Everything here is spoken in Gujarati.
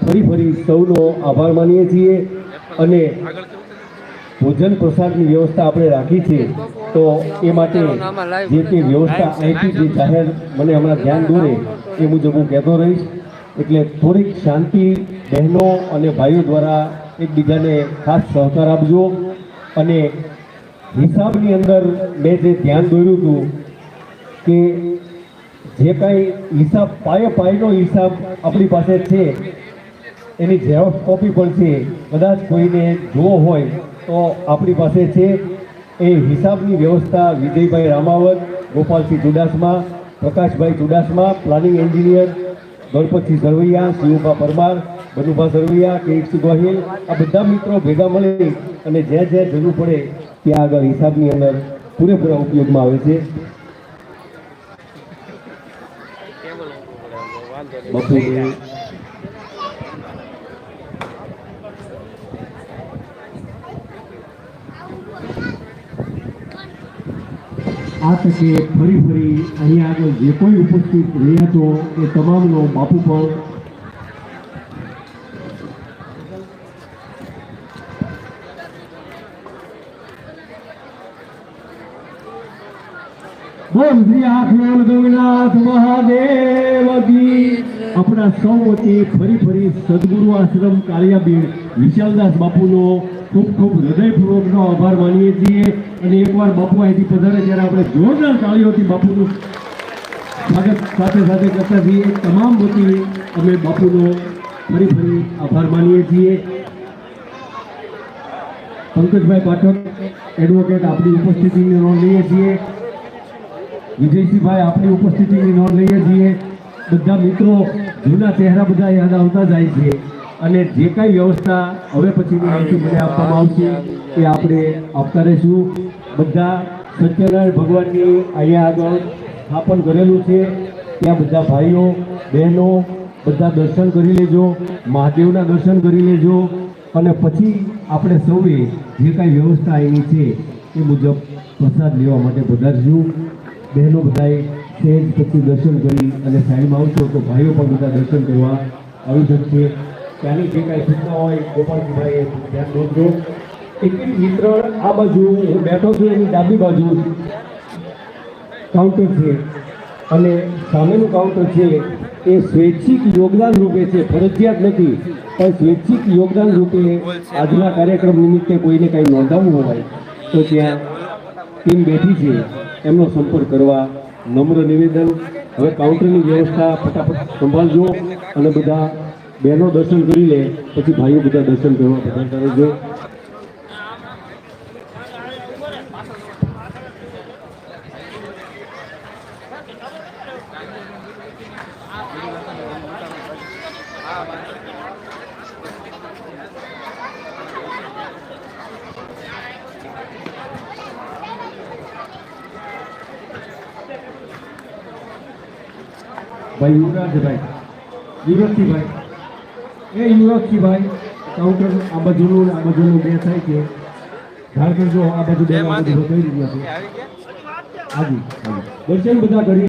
ફરી ફરી સૌનો આભાર માનીએ છીએ અને ભોજન પ્રસાદની વ્યવસ્થા આપણે રાખી છે. તો એ માટે જે તે વ્યવસ્થા અહીંથી જે જાહેર મને હમણાં ધ્યાન દોરે એ મુજબ હું કહેતો રહીશ. એટલે થોડીક શાંતિ બહેનો અને ભાઈઓ દ્વારા એકબીજાને ખાસ સહકાર આપજો. અને હિસાબની અંદર મેં જે ધ્યાન દોર્યું હતું કે જે કાંઈ હિસાબ, પાયે પાયનો હિસાબ આપણી પાસે છે એની ઝેરોક્સ કોપી પણ છે કદાચ કોઈને જોવો હોય તો આપણી પાસે છે. એ હિસાબની વ્યવસ્થા વિજયભાઈ રામાવત, ગોપાલસિંહ ચુડાસમા, પ્રકાશભાઈ ચુડાસમા, પ્લાનિંગ એન્જિનિયર, ગણપતસિંહ સરવૈયા શિવભા પરમાર બનુભા સરવૈયા કિરીટસિંહ ગોહિલ, આ બધા મિત્રો ભેગા મળી અને જ્યાં જ્યાં જરૂર પડે ત્યાં આગળ હિસાબની અંદર પૂરેપૂરા ઉપયોગમાં આવે છે. બપોરે આ તકે ફરી ફરી અહીંયા આગળ જે કોઈ ઉપસ્થિત રહ્યા છો એ તમામનો બાપુ પણ. બોલ, શ્રી આખલોલ ગંગનાથ મહાદેવ કી આપણા સૌ વતી ફરી ફરી સદગુરુ આશ્રમ કાળિયાબીડ વિશાલદાસ બાપુનો ખૂબ ખૂબ હૃદયપૂર્વકનો આભાર માનીએ છીએ. અને એકવાર બાપુ અહીંથી પધારે ત્યારે આપણે જોરદાર તાળીઓથી બાપુનું સ્વાગત સાથે સાથે કરતા છીએ તમામ વતી અમે બાપુનો ફરી ફરી આભાર માનીએ છીએ. પંકજભાઈ પાઠક એડવોકેટ આપણી ઉપસ્થિતિની નોંધ લઈએ છીએ. વિજયસિંહભાઈ આપની ઉપસ્થિતિની નોંધ લઈએ છીએ. બધા મિત્રો, જૂના ચહેરા બધા યાદ આવતા જાય છે. અને જે કાંઈ વ્યવસ્થા હવે પછીની માહિતી મને આપવામાં આવશે એ આપણે આપતા રહીશું. બધા સત્યનારાયણ ભગવાનની અહીંયા આગળ સ્થાપન કરેલું છે. ત્યાં બધા ભાઈઓ, બહેનો, બધા દર્શન કરી લેજો, મહાદેવના દર્શન કરી લેજો. અને પછી આપણે સૌએ જે કાંઈ વ્યવસ્થા એની છે, એ મુજબ પ્રસાદ લેવા માટે પધારશું. બહેનો બધાએ સ્ટેજ પછી દર્શન કરી અને સાઈડમાં આવશો તો ભાઈઓ પણ બધા દર્શન કરવા આવી શકશે. ત્યાંની જે કાંઈ સૂચના હોય, ગોપાલજીભાઈએ ધ્યાન નોંધજો. ટિકિટ વિતરણ આ બાજુ, હું બેઠો છું એની ડાબી બાજુ. કાઉન્ટર છે. અને સામેનું કાઉન્ટર છે એ સ્વૈચ્છિક યોગદાન રૂપે છે, ફરજિયાત નથી, પણ સ્વૈચ્છિક યોગદાન રૂપે આજના કાર્યક્રમ નિમિત્તે કોઈને કંઈ નોંધાવવું હોય તો ત્યાં ટીમ બેઠી છે, એમનો સંપર્ક કરવા નમ્ર નિવેદન. હવે કાઉન્ટરની વ્યવસ્થા ફટાફટ સંભાળજો અને બધા બહેનો દર્શન કરી લે, પછી ભાઈઓ બધા દર્શન કરવા પધારતા રહેજો ભાઈ યુવરાજભાઈ યુવરાજસિંહભાઈ એ યુવરાજસિંહભાઈ કાઉન્ટર આ બાજુનું આ બાજુનું બે થાય છે. ધારકર કરજો આ બાજુ બે કઈ રીતના છે. હાજી હાજી. દર્શન બધા કરી